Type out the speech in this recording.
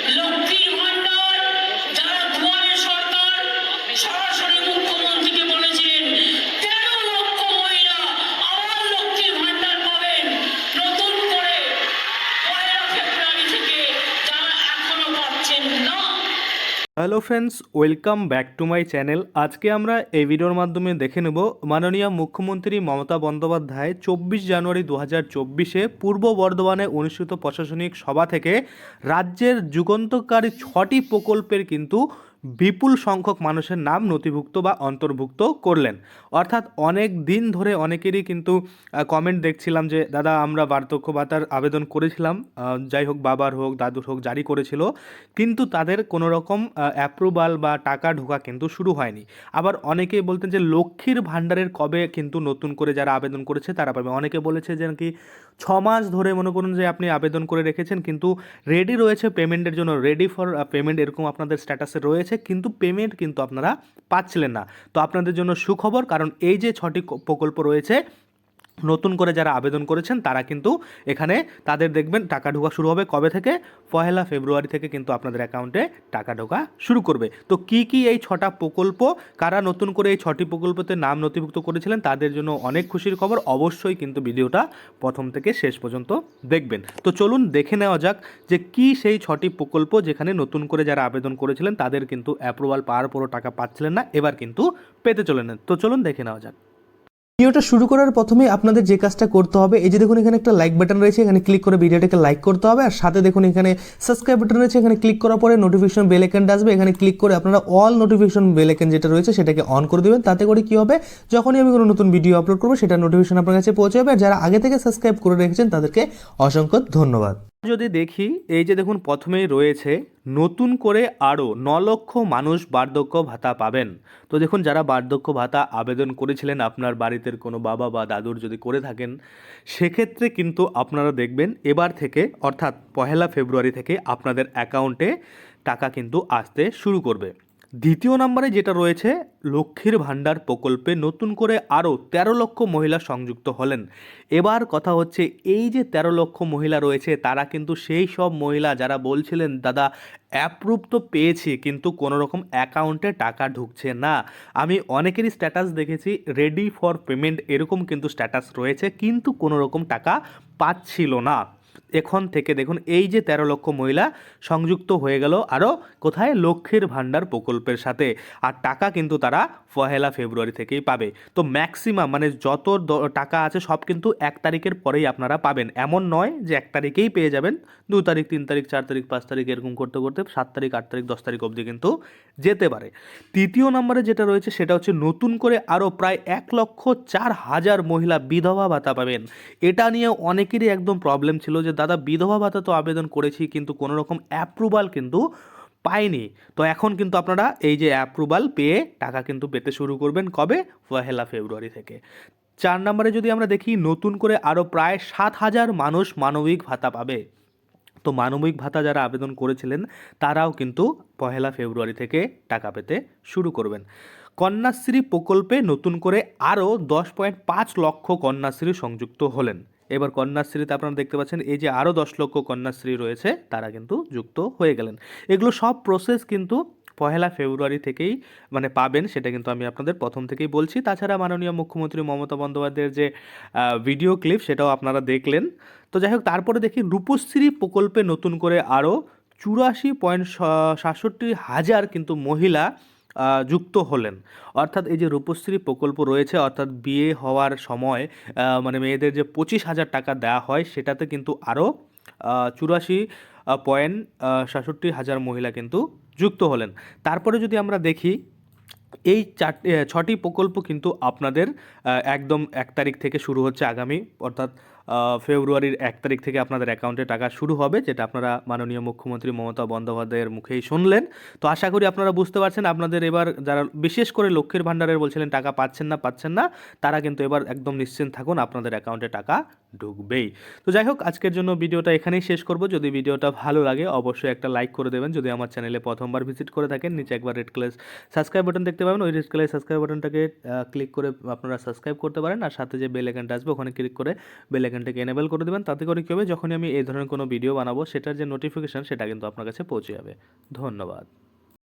Look hello friends, welcome back to my channel. আজকে আমরা এই ভিডিওর মাধ্যমে দেখে নেব মাননীয় মুখ্যমন্ত্রী মমতা বন্দ্যোপাধ্যায় চব্বিশ জানুয়ারি দু হাজার চব্বিশে পূর্ব বর্ধমানে অনুষ্ঠিত প্রশাসনিক সভা থেকে রাজ্যের যুগন্তকারী ছটি প্রকল্পের কিন্তু বিপুল সংখ্যক মানুষের নাম নথিভুক্ত বা অন্তর্ভুক্ত করলেন। অর্থাৎ অনেক দিন ধরে অনেকেরই কিন্তু কমেন্ট দেখছিলাম যে, দাদা, আমরা বার্ধক্য ভাতার আবেদন করেছিলাম যাই হোক বাবার হোক, দাদুর হোক জারি করেছিল। কিন্তু তাদের কোনো রকম অ্যাপ্রুভাল বা টাকা ঢোকা কিন্তু শুরু হয়নি। আবার অনেকেই বলতেন যে, লক্ষ্মীর ভাণ্ডারের কবে কিন্তু নতুন করে যারা আবেদন করেছে, তারা পাবে। অনেকে বলেছে যে, নাকি ছ মাস ধরে মনে করুন যে, আপনি আবেদন করে রেখেছেন, কিন্তু রেডি রয়েছে পেমেন্টের জন্য। রেডি ফর পেমেন্ট এরকম আপনাদের স্ট্যাটাসে রয়েছে। কিন্তু পেমেন্ট কিন্তু আপনারা পাচ্ছিলেন না। তো আপনাদের জন্য সুখবর, কারণ এই যে ছটি প্রকল্প রয়েছে নতুন করে যারা আবেদন করেছেন, তারা কিন্তু এখানে তাদের দেখবেন টাকা ঢোকা শুরু হবে কবে থেকে? পহেলা ফেব্রুয়ারি থেকে কিন্তু আপনাদের অ্যাকাউন্টে টাকা ঢোকা শুরু করবে। তো কি কি এই ছটা প্রকল্প, কারা নতুন করে এই ছটি প্রকল্পতে নাম নথিভুক্ত করেছিলেন, তাদের জন্য অনেক খুশির খবর, অবশ্যই কিন্তু ভিডিওটা প্রথম থেকে শেষ পর্যন্ত দেখবেন। তো চলুন দেখে নেওয়া যাক যে কি সেই ছটি প্রকল্প যেখানে নতুন করে যারা আবেদন করেছিলেন, তাদের কিন্তু অ্যাপ্রুভাল পাওয়ার পরও টাকা পাচ্ছিলেন না, এবার কিন্তু পেতে চলেন। তো চলুন দেখে নেওয়া যাক। ভিডিওটা শুরু করার প্রথমে আপনাদের যে কাজটা করতে হবে, এই যে দেখুন এখানে একটা লাইক বাটন রয়েছে, এখানে ক্লিক করে ভিডিওটাকে লাইক করতে হবে, আর সাথে দেখুন এখানে সাবস্ক্রাইব বাটন রয়েছে, এখানে ক্লিক করার পরে নোটিফিকেশন বেল আইকনটা আসবে, এখানে ক্লিক করে আপনারা অল নোটিফিকেশন বেল আইকন যেটা রয়েছে সেটাকে অন করে দেবেন, তাতে করে কি হবে, যখনই আমি কোনো নতুন ভিডিও আপলোড করব, সেটা নোটিফিকেশন আপনার কাছে পৌঁছে যাবে আর যারা আগে থেকে সাবস্ক্রাইব করে রেখেছেন তাদেরকে অসংখ্য ধন্যবাদ। যদি দেখি, এই যে দেখুন, প্রথমেই রয়েছে, নতুন করে আরও ন লক্ষ মানুষ বার্ধক্য ভাতা পাবেন। তো দেখুন, যারা বার্ধক্য ভাতা আবেদন করেছিলেন আপনার বাড়িতে কোনো বাবা বা দাদুর যদি করে থাকেন, সেক্ষেত্রে কিন্তু আপনারা দেখবেন, এবার থেকে, অর্থাৎ পহেলা ফেব্রুয়ারি থেকে আপনাদের অ্যাকাউন্টে টাকা কিন্তু আসতে শুরু করবে। দ্বিতীয় নম্বরে যেটা রয়েছে, লক্ষ্মীর ভাণ্ডার প্রকল্পে নতুন করে আরও তেরো লক্ষ মহিলা সংযুক্ত হলেন। এবার কথা হচ্ছে, এই যে তেরো লক্ষ মহিলা রয়েছে, তারা কিন্তু সেই সব মহিলা যারা বলছিলেন, দাদা অ্যাপ্রুভ তো পেয়েছি, কিন্তু কোনো রকম অ্যাকাউন্টে টাকা ঢুকছে না। আমি অনেকেরই স্ট্যাটাস দেখেছি রেডি ফর পেমেন্ট এরকম কিন্তু স্ট্যাটাস রয়েছে, কিন্তু কোনো রকম টাকা পাচ্ছিল না। এখন থেকে দেখুন, এই যে তেরো লক্ষ মহিলা সংযুক্ত হয়ে গেল, আরও কোথায় লক্ষ্মীর ভাণ্ডার প্রকল্পের সাথে। আর টাকা কিন্তু তারা পহেলা ফেব্রুয়ারি থেকেই পাবে। তো ম্যাক্সিমাম মানে যত টাকা আছে সব কিন্তু এক তারিখের পরেই আপনারা পাবেন। এমন নয় যে এক তারিখেই পেয়ে যাবেন। দু তারিখ, তিন তারিখ, চার তারিখ, পাঁচ তারিখ এরকম করতে করতে সাত তারিখ, আট তারিখ, দশ তারিখ অবধি কিন্তু যেতে পারে। তৃতীয় নম্বরে যেটা রয়েছে সেটা হচ্ছে নতুন করে আরও প্রায় এক লক্ষ চার হাজার মহিলা বিধবা ভাতা পাবেন। এটা নিয়ে অনেকেরই একদম প্রবলেম ছিল যে দাদা বিধবা ভাতা তো আবেদন করেছি, কিন্তু কোনো রকম অ্যাপ্রুভাল কিন্তু পাইনি। তো এখন কিন্তু আপনারা এই যে অ্যাপ্রুভাল পেয়ে টাকা কিন্তু পেতে শুরু করবেন কবে? পহেলা ফেব্রুয়ারি থেকে। চার নম্বরে যদি আমরা দেখি, নতুন করে আরও প্রায় সাত হাজার মানুষ মানবিক ভাতা পাবে। তো মানবিক ভাতা যারা আবেদন করেছিলেন, তারাও কিন্তু পহেলা ফেব্রুয়ারি থেকে টাকা পেতে শুরু করবেন। কন্যাশ্রী প্রকল্পে নতুন করে আরও দশ পয়েন্ট পাঁচ লক্ষ কন্যাশ্রী সংযুক্ত হলেন। এবার কন্যাশ্রীতে আপনারা দেখতে পাচ্ছেন, এই যে আরও দশ লক্ষ কন্যাশ্রী রয়েছে, তারা কিন্তু যুক্ত হয়ে গেলেন। এগুলো সব প্রসেস কিন্তু পহেলা ফেব্রুয়ারি থেকেই মানে পাবেন, সেটা কিন্তু আমি আপনাদের প্রথম থেকেই বলছি। তাছাড়া মাননীয় মুখ্যমন্ত্রী মমতা বন্দ্যোপাধ্যায়ের যে ভিডিও ক্লিপ সেটাও আপনারা দেখলেন। তো যাই হোক, তারপরে দেখি রূপশ্রী প্রকল্পে নতুন করে আরও চুরাশি পয়েন্ট সাতষট্টি হাজার কিন্তু মহিলা যুক্ত হলেন। অর্থাৎ এই যে রূপশ্রী প্রকল্প রয়েছে, অর্থাৎ বিয়ে হওয়ার সময় মানে মেয়েদের যে পঁচিশ হাজার টাকা দেওয়া হয়, সেটাতে কিন্তু আরও চুরাশি পয়েন্ট সাতষট্টি হাজার মহিলা কিন্তু যুক্ত হলেন। তারপরে যদি আমরা দেখি, এই চারটি ছটি প্রকল্প কিন্তু আপনাদের একদম এক তারিখ থেকে শুরু হচ্ছে আগামী, অর্থাৎ ফেব্রুয়ারির এক তারিখ থেকে আপনাদের অ্যাকাউন্টে টাকা শুরু হবে, যেটা আপনারা মাননীয় মুখ্যমন্ত্রী মমতা বন্দ্যোপাধ্যায়ের মুখেই শুনলেন। তো আশা করি আপনারা বুঝতে পারছেন, আপনাদের এবার যারা বিশেষ করে লক্ষ্মীর ভাণ্ডারের বলছিলেন টাকা পাচ্ছেন না পাচ্ছেন না, তারা কিন্তু এবার একদম নিশ্চিন্ত থাকুন আপনাদের অ্যাকাউন্টে টাকা ঢুকবেই। তো যাই হোক, আজকের জন্য ভিডিওটা এখানেই শেষ করব। যদি ভিডিওটা ভালো লাগে, অবশ্যই একটা লাইক করে দেবেন। যদি আমার চ্যানেলে প্রথমবার ভিজিট করে থাকেন, নিচে একবার রেড কালার সাবস্ক্রাইব বাটন দেখতে পাবেন। ওই রেড কালার সাবস্ক্রাইব বাটনটাকে ক্লিক করে আপনারা সাবস্ক্রাইব করতে পারেন। আর সাথে যে বেল আইকনটা আসবে, ওখানে ক্লিক করে বেল আইকনটাকে এনেবল করে দেবেন। তাতে করে কী হবে? যখনই আমি এই ধরনের কোনো ভিডিও বানাবো, সেটার যে নোটিফিকেশান সেটা কিন্তু আপনার কাছে পৌঁছে যাবে। ধন্যবাদ।